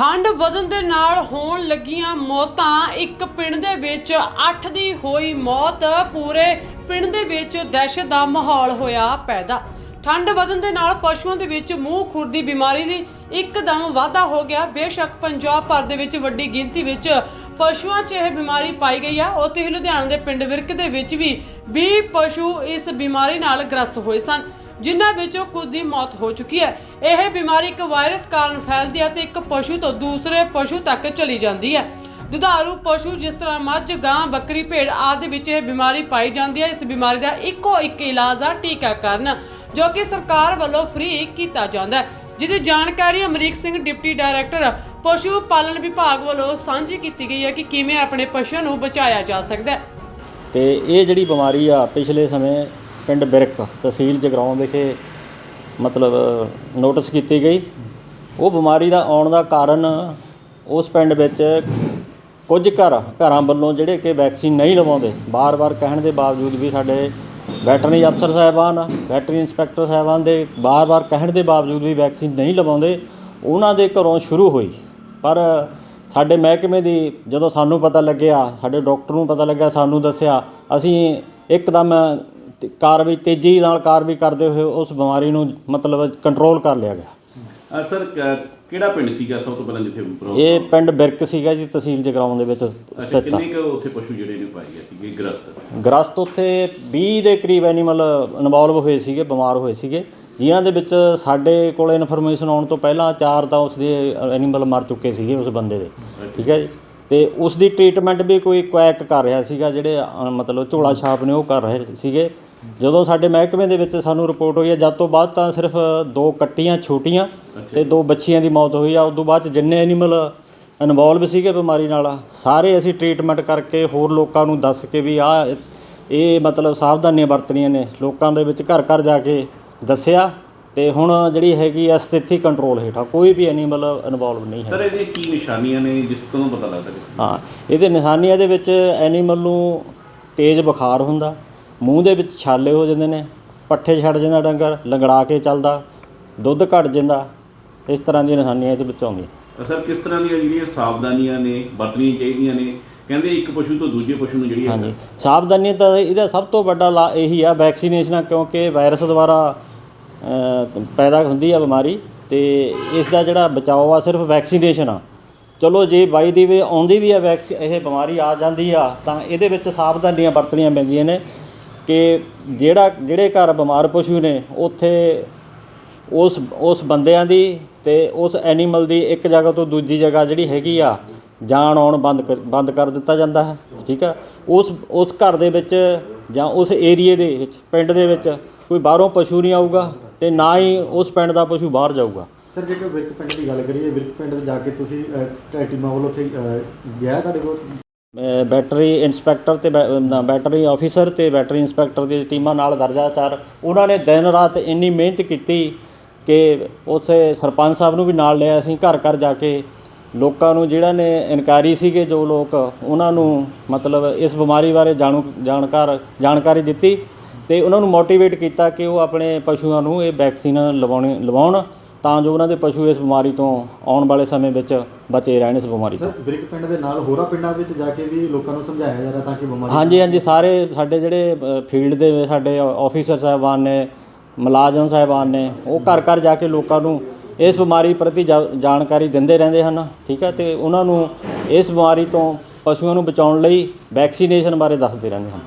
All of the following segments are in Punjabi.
ਠੰਡ ਵਧਣ ਦੇ ਨਾਲ ਹੋਣ ਲੱਗੀਆਂ ਮੌਤਾਂ, ਇੱਕ ਪਿੰਡ ਦੇ ਵਿੱਚ 8 ਦੀ ਹੋਈ ਮੌਤ, ਪੂਰੇ ਪਿੰਡ ਦੇ ਵਿੱਚ ਦਹਿਸ਼ਤ ਦਾ ਮਾਹੌਲ ਹੋਇਆ ਪੈਦਾ। ਠੰਡ ਵਧਣ ਦੇ ਨਾਲ ਪਸ਼ੂਆਂ ਦੇ ਵਿੱਚ ਮੂੰਹ ਖੁਰ ਦੀ ਬਿਮਾਰੀ ਦੀ ਇੱਕਦਮ ਵਾਧਾ ਹੋ ਗਿਆ। ਬੇਸ਼ੱਕ ਪੰਜਾਬ ਭਰ ਦੇ ਵਿੱਚ ਵੱਡੀ ਗਿਣਤੀ ਵਿੱਚ ਪਸ਼ੂਆਂ 'ਚ ਇਹ ਬਿਮਾਰੀ ਪਾਈ ਗਈ ਆ। ਉੱਥੇ ਹੀ ਲੁਧਿਆਣਾ ਦੇ ਪਿੰਡ ਵਿਰਕ ਦੇ ਵਿੱਚ ਵੀ 20 ਪਸ਼ੂ ਇਸ ਬਿਮਾਰੀ ਨਾਲ ਗ੍ਰਸਤ ਹੋਏ ਸਨ। ਜਿਨ੍ਹਾਂ ਵਿੱਚੋਂ ਕੁਝ ਦੀ ਮੌਤ ਹੋ ਚੁੱਕੀ ਹੈ। ਇਹ ਬਿਮਾਰੀ ਇੱਕ ਵਾਇਰਸ ਕਾਰਨ ਫੈਲਦੀ ਹੈ ਤੇ ਇੱਕ ਪਸ਼ੂ ਤੋਂ ਦੂਸਰੇ ਪਸ਼ੂ ਤੱਕ ਚਲੀ ਜਾਂਦੀ ਹੈ। ਦੁਧਾਰੂ ਪਸ਼ੂ ਜਿਸ ਤਰ੍ਹਾਂ ਮੱਝ, ਗਾਂ, ਬੱਕਰੀ, ਭੇਡ ਆਦਿ ਵਿੱਚ ਇਹ ਬਿਮਾਰੀ ਪਾਈ ਜਾਂਦੀ ਹੈ। ਇਸ ਬਿਮਾਰੀ ਦਾ ਇੱਕੋ ਇੱਕ ਇਲਾਜ ਆ, ਟੀਕਾਕਰਨ, ਜੋ ਕਿ ਸਰਕਾਰ ਵੱਲੋਂ ਫ੍ਰੀ ਕੀਤਾ ਜਾਂਦਾ ਹੈ। ਜਿਹਦੀ ਜਾਣਕਾਰੀ ਅਮਰੀਕ ਸਿੰਘ, ਡਿਪਟੀ ਡਾਇਰੈਕਟਰ, ਪਸ਼ੂ ਪਾਲਣ ਵਿਭਾਗ ਵੱਲੋਂ ਸਾਂਝੀ ਕੀਤੀ ਗਈ ਹੈ ਕਿ ਕਿਵੇਂ ਆਪਣੇ ਪਸ਼ੂਆਂ ਨੂੰ ਬਚਾਇਆ ਜਾ ਸਕਦਾ ਹੈ। ਤੇ ਇਹ ਜਿਹੜੀ ਬਿਮਾਰੀ ਆ, ਪਿਛਲੇ ਸਮੇਂ ਪਿੰਡ ਬਿਰਕ ਤਹਿਸੀਲ ਜਗਰਾਉਂ ਵਿਖੇ ਮਤਲਬ ਨੋਟਿਸ ਕੀਤੀ ਗਈ। ਉਹ ਬਿਮਾਰੀ ਦਾ ਆਉਣ ਦਾ ਕਾਰਨ ਉਸ ਪਿੰਡ ਵਿੱਚ ਕੁਝ ਘਰ, ਘਰਾਂ ਵੱਲੋਂ ਜਿਹੜੇ ਕਿ ਵੈਕਸੀਨ ਨਹੀਂ ਲਵਾਉਂਦੇ ਬਾਰ-ਬਾਰ ਕਹਿਣ ਦੇ ਬਾਵਜੂਦ ਵੀ ਸਾਡੇ ਵੈਟਰਨਰੀ ਅਫਸਰ ਸਾਹਿਬਾਨ, ਵੈਟਰਨਰੀ ਇੰਸਪੈਕਟਰ ਸਾਹਿਬਾਨ ਦੇ ਬਾਰ-ਬਾਰ ਕਹਿਣ ਦੇ ਬਾਵਜੂਦ ਵੀ ਵੈਕਸੀਨ ਨਹੀਂ ਲਵਾਉਂਦੇ, ਉਹਨਾਂ ਦੇ ਘਰੋਂ ਸ਼ੁਰੂ ਹੋਈ। ਪਰ ਸਾਡੇ ਮਹਿਕਮੇ ਦੀ ਜਦੋਂ ਸਾਨੂੰ ਪਤਾ ਲੱਗਿਆ, ਸਾਡੇ ਡਾਕਟਰ ਨੂੰ ਪਤਾ ਲੱਗਿਆ, ਸਾਨੂੰ ਦੱਸਿਆ, ਅਸੀਂ ਇੱਕਦਮ ਤੇ ਕਾਰਵਾਈ ਤੇਜ਼ੀ ਨਾਲ ਕਾਰਵਾਈ ਕਰਦੇ ਹੋਏ ਉਸ ਬਿਮਾਰੀ ਨੂੰ ਮਤਲਬ ਕੰਟਰੋਲ ਕਰ ਲਿਆ ਗਿਆ। ਸਰ ਕ- ਕਿਹੜਾ ਪਿੰਡ ਸੀਗਾ ਸਭ ਤੋਂ ਪਹਿਲਾਂ ਜਿੱਥੇ ਪ੍ਰੋ- ਇਹ ਪਿੰਡ ਬਿਰਕ ਸੀਗਾ ਜੀ ਤਹਿਸੀਲ ਜਗਰਾਉਂ ਦੇ ਵਿੱਚ ਅੱਛਾ ਸਥਿਤ ਆ। ਕਿੰਨੇ ਕੁ ਉੱਥੇ ਪਸ਼ੂ ਜਿਹੜੇ ਨੇ ਪਾਏ ਗਏ ਸੀਗੇ ਗ੍ਰਸਤ? ਗ੍ਰਸਤ ਉੱਥੇ 20 ਦੇ ਕਰੀਬ ਐਨੀਮਲ ਇਨਵੋਲਵ ਹੋਏ ਸੀਗੇ ਬਿਮਾਰ ਹੋਏ ਸੀਗੇ। ਜਿਨ੍ਹਾਂ ਦੇ ਵਿੱਚ ਸਾਡੇ ਕੋਲ ਇਨਫੋਰਮੇਸ਼ਨ ਆਉਣ ਤੋਂ ਪਹਿਲਾਂ ਚਾਰ ਤਾਂ ਉਸ ਦੇ ਐਨੀਮਲ ਮਰ ਚੁੱਕੇ ਸੀਗੇ ਉਸ ਬੰਦੇ ਦੇ। ਠੀਕ ਹੈ ਜੀ? ਤੇ ਉਸ ਦੀ ਟ੍ਰੀਟਮੈਂਟ ਵੀ ਕੋਈ ਕੁਐਕ ਕਰ ਰਿਹਾ ਸੀਗਾ ਜਿਹੜੇ ਅ, ਮਤਲਬ ਝੋਲਾ ਛਾਪ ਨੇ ਉਹ ਕਰ ਰਹੇ ਸੀਗੇ। ਜਦੋਂ ਸਾਡੇ ਮਹਿਕਮੇ ਦੇ ਵਿੱਚ ਸਾਨੂੰ ਰਿਪੋਰਟ ਹੋਈ ਹੈ ਜਦ ਤੋਂ ਬਾਅਦ ਤਾਂ ਸਿਰਫ ਦੋ ਕੱਟੀਆਂ ਛੋਟੀਆਂ ਤੇ ਦੋ ਬੱਚੀਆਂ ਦੀ ਮੌਤ ਹੋਈ ਆ। ਉਸ ਤੋਂ ਬਾਅਦ ਜਿੰਨੇ ਐਨੀਮਲ ਇਨਵੋਲਵ ਸੀਗੇ ਬਿਮਾਰੀ ਨਾਲ ਸਾਰੇ ਅਸੀਂ ਟ੍ਰੀਟਮੈਂਟ ਕਰਕੇ ਹੋਰ ਲੋਕਾਂ ਨੂੰ ਦੱਸ ਕੇ ਵੀ ਆ ਇਹ ਮਤਲਬ ਸਾਵਧਾਨੀਆਂ ਵਰਤਣੀਆਂ ਨੇ। ਲੋਕਾਂ ਦੇ ਵਿੱਚ ਘਰ ਘਰ ਜਾ ਕੇ ਦੱਸਿਆ ਤੇ ਹੁਣ ਜਿਹੜੀ ਹੈਗੀ ਆ ਸਥਿਤੀ ਕੰਟਰੋਲ ਹੇਠਾਂ ਕੋਈ ਵੀ ਐਨੀਮਲ ਇਨਵੋਲਵ ਨਹੀਂ ਹੈ। ਸਰ ਇਹਦੀਆਂ ਕੀ ਨਿਸ਼ਾਨੀਆਂ ਨੇ ਜਿਸ ਤੋਂ ਪਤਾ ਲੱਗਦਾ ਹਾਂ? ਇਹਦੇ ਨਿਸ਼ਾਨੀਆਂ ਦੇ ਵਿੱਚ ਐਨੀਮਲ ਨੂੰ ਤੇਜ਼ ਬੁਖਾਰ ਹੁੰਦਾ ਮੂੰਹ ਦੇ ਵਿੱਚ ਛਾਲੇ ਹੋ ਜਾਂਦੇ ਨੇ ਪੱਠੇ ਛੱਡ ਜਾਂਦਾ ਡੰਗਰ ਲੰਗੜਾ ਕੇ ਚੱਲਦਾ ਦੁੱਧ ਘਟ ਜਾਂਦਾ ਇਸ ਤਰ੍ਹਾਂ ਦੀਆਂ ਨਿਸ਼ਾਨੀਆਂ ਇਹਦੇ ਵਿੱਚ ਆਉਂਦੀਆਂ। ਅ, ਸਰ ਕਿਸ ਤਰ੍ਹਾਂ ਦੀਆਂ ਜਿਹੜੀਆਂ ਸਾਵਧਾਨੀਆਂ ਨੇ ਵਰਤਣੀਆਂ ਚਾਹੀਦੀਆਂ ਨੇ? ਕਹਿੰਦੇ ਇੱਕ ਪਸ਼ੂ ਤੋਂ ਦੂਜੇ ਪਸ਼ੂ ਨੂੰ ਜਿਹੜੀ ਹਾਂਜੀ ਸਾਵਧਾਨੀ ਤਾਂ ਇਹਦਾ ਸਭ ਤੋਂ ਵੱਡਾ ਲਾ ਇਹੀ ਆ ਵੈਕਸੀਨੇਸ਼ਨ ਕਿਉਂਕਿ ਵਾਇਰਸ ਦੁਆਰਾ ਪੈਦਾ ਹੁੰਦੀ ਆ ਬਿਮਾਰੀ ਤੇ ਇਸ ਦਾ ਜਿਹੜਾ ਬਚਾਓ ਆ ਸਿਰਫ ਵੈਕਸੀਨੇਸ਼ਨ ਆ। ਚਲੋ ਜੇ ਬਾਈ ਦੀ ਵੇ ਆਉਂਦੀ ਵੀ ਆ ਵੈਕਸੀ ਇਹ ਬਿਮਾਰੀ ਆ ਜਾਂਦੀ ਆ ਤਾਂ ਇਹਦੇ ਵਿੱਚ ਸਾਵਧਾਨੀਆਂ ਵਰਤਣੀਆਂ ਪੈਂਦੀਆਂ ਨੇ। ਕਿ ਜਿਹੜਾ ਜਿਹੜੇ ਘਰ ਬਿਮਾਰ ਪਸ਼ੂ ਨੇ ਉੱਥੇ ਉਸ ਉਸ ਬੰਦਿਆਂ ਦੀ ਤੇ ਉਸ ਐਨੀਮਲ ਦੀ ਇੱਕ ਜਗ੍ਹਾ ਤੋਂ ਦੂਜੀ ਜਗ੍ਹਾ ਜਿਹੜੀ ਹੈਗੀ ਆ ਜਾਣ ਆਉਣ ਬੰਦ ਕਰ- ਬੰਦ ਕਰ ਦਿੱਤਾ ਜਾਂਦਾ ਹੈ ਠੀਕ ਆ? ਉਸ ਉਸ ਘਰ ਦੇ ਵਿੱਚ ਜਾਂ ਉਸ ਏਰੀਏ ਦੇ ਵਿੱਚ ਪਿੰਡ ਦੇ ਵਿੱਚ ਕੋਈ ਬਾਹਰੋਂ ਪਸ਼ੂ ਨਹੀਂ ਆਊਗਾ ਤੇ ਨਾ ਹੀ ਉਸ ਪਿੰਡ ਦਾ ਪਸ਼ੂ ਬਾਹਰ ਜਾਊਗਾ। ਸਰ ਜੇਕਰ ਵਿਰਕ ਪਿੰਡ ਦੀ ਗੱਲ ਕਰੀਏ ਵਿਰਕ ਪਿੰਡ ਤੇ ਜਾ ਕੇ ਤੁਸੀਂ ਟੀਮਾਂ ਵੱਲੋਂ ਉੱਥੇ ਅਹ, ਗਿਆ ਤੁਹਾਡੇ ਕੋਲ? ਬੈਟਰੀ ਇੰਸਪੈਕਟਰ ਤੇ ਬੈ- ਬੈਟਰੀ ਆਫੀਸਰ ਤੇ ਬੈਟਰੀ ਇੰਸਪੈਕਟਰ ਦੀ ਟੀਮਾਂ ਨਾਲ ਦਰਜਾਚਾਰ ਉਹਨਾਂ ਨੇ ਦਿਨ ਰਾਤ ਇੰਨੀ ਮਿਹਨਤ ਕੀਤੀ ਕਿ ਉਸੇ ਸਰਪੰਚ ਸਾਹਿਬ ਨੂੰ ਵੀ ਨਾਲ ਲਿਆ ਅਸੀਂ ਘਰ ਘਰ ਜਾ ਕੇ। ਲੋਕਾਂ ਨੂੰ ਜਿਹੜਾ ਨੇ ਇਨਕਾਰੀ ਸੀਗੇ ਜੋ ਲੋਕ, ਉਹਨਾਂ ਨੂੰ ਮਤਲਬ ਇਸ ਬਿਮਾਰੀ ਬਾਰੇ ਜਾਣੂ, ਜਾਣਕਾਰ, ਜਾਣਕਾਰੀ ਦਿੱਤੀ ਤੇ ਉਹਨਾਂ ਨੂੰ ਮੋਟੀਵੇਟ ਕੀਤਾ ਕਿ ਉਹ ਆਪਣੇ ਪਸ਼ੂਆਂ ਨੂੰ ਇਹ ਵੈਕਸੀਨ ਲਵਾਉਣੀ, ਲਵਾਉਣ। ਤਾਂ ਜੋ ਉਹਨਾਂ ਦੇ ਪਸ਼ੂ ਇਸ ਬਿਮਾਰੀ ਤੋਂ ਆਉਣ ਵਾਲੇ ਸਮੇਂ ਵਿੱਚ ਬਚੇ ਰਹਿਣ ਇਸ ਬਿਮਾਰੀ ਤੋਂ। ਸਰ ਵਿਰਕ ਪਿੰਡ ਦੇ ਨਾਲ ਹੋਰਾਂ ਪਿੰਡਾਂ ਵਿੱਚ ਜਾ ਕੇ ਵੀ ਲੋਕਾਂ ਨੂੰ ਸਮਝਾਇਆ ਜਾ ਰਿਹਾ ਤਾਂ ਕਿ ਬਿਮਾਰੀ ਹਾਂਜੀ ਹਾਂਜੀ ਸਾਰੇ ਸਾਡੇ ਜਿਹੜੇ ਫੀਲਡ ਦੇ ਸਾਡੇ ਆਫੀਸਰ ਸਾਹਿਬਾਨ ਨੇ ਮੁਲਾਜ਼ਮ ਸਾਹਿਬਾਨ ਨੇ ਉਹ ਘਰ ਘਰ ਜਾ ਕੇ ਲੋਕਾਂ ਨੂੰ ਇਸ ਬਿਮਾਰੀ ਪ੍ਰਤੀ ਜਾ- ਜਾਣਕਾਰੀ ਦਿੰਦੇ ਰਹਿੰਦੇ ਹਨ ਠੀਕ ਹੈ ਤੇ ਉਹਨਾਂ ਨੂੰ ਇਸ ਬਿਮਾਰੀ ਤੋਂ ਪਸ਼ੂਆਂ ਨੂੰ ਬਚਾਉਣ ਲਈ ਵੈਕਸੀਨੇਸ਼ਨ ਬਾਰੇ ਦੱਸਦੇ ਰਹਿੰਦੇ ਹਨ।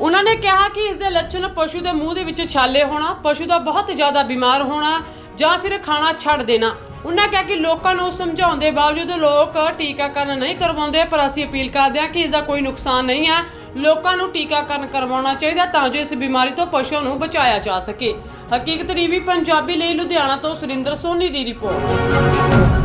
ਉਹਨਾਂ ਨੇ ਕਿਹਾ ਕਿ ਇਸ ਦੇ ਲੱਛਣ ਪਸ਼ੂ ਦੇ ਮੂੰਹ ਦੇ ਵਿੱਚ ਛਾਲੇ ਹੋਣਾ ਪਸ਼ੂ ਦਾ ਬਹੁਤ ਜ਼ਿਆਦਾ ਬਿਮਾਰ ਹੋਣਾ ਜਾਂ ਫਿਰ ਖਾਣਾ ਛੱਡ ਦੇਣਾ। ਉਹਨਾਂ ਕਿਹਾ ਕਿ ਲੋਕਾਂ ਨੂੰ ਸਮਝਾਉਣ ਦੇ ਬਾਵਜੂਦ ਲੋਕ ਟੀਕਾਕਰਨ ਨਹੀਂ ਕਰਵਾਉਂਦੇ, ਪਰ ਅਸੀਂ ਅਪੀਲ ਕਰਦੇ ਹਾਂ ਕਿ ਇਸ ਦਾ ਕੋਈ ਨੁਕਸਾਨ ਨਹੀਂ ਹੈ। ਲੋਕਾਂ ਨੂੰ ਟੀਕਾਕਰਨ ਕਰਵਾਉਣਾ ਚਾਹੀਦਾ ਤਾਂ ਜੋ ਇਸ ਬਿਮਾਰੀ ਤੋਂ ਪਸ਼ੂਆਂ ਨੂੰ ਬਚਾਇਆ ਜਾ ਸਕੇ। ਹਕੀਕਤ ਟੀਵੀ ਪੰਜਾਬੀ ਲਈ ਲੁਧਿਆਣਾ ਤੋਂ ਸੁਰਿੰਦਰ ਸੋਨੀ ਦੀ ਰਿਪੋਰਟ।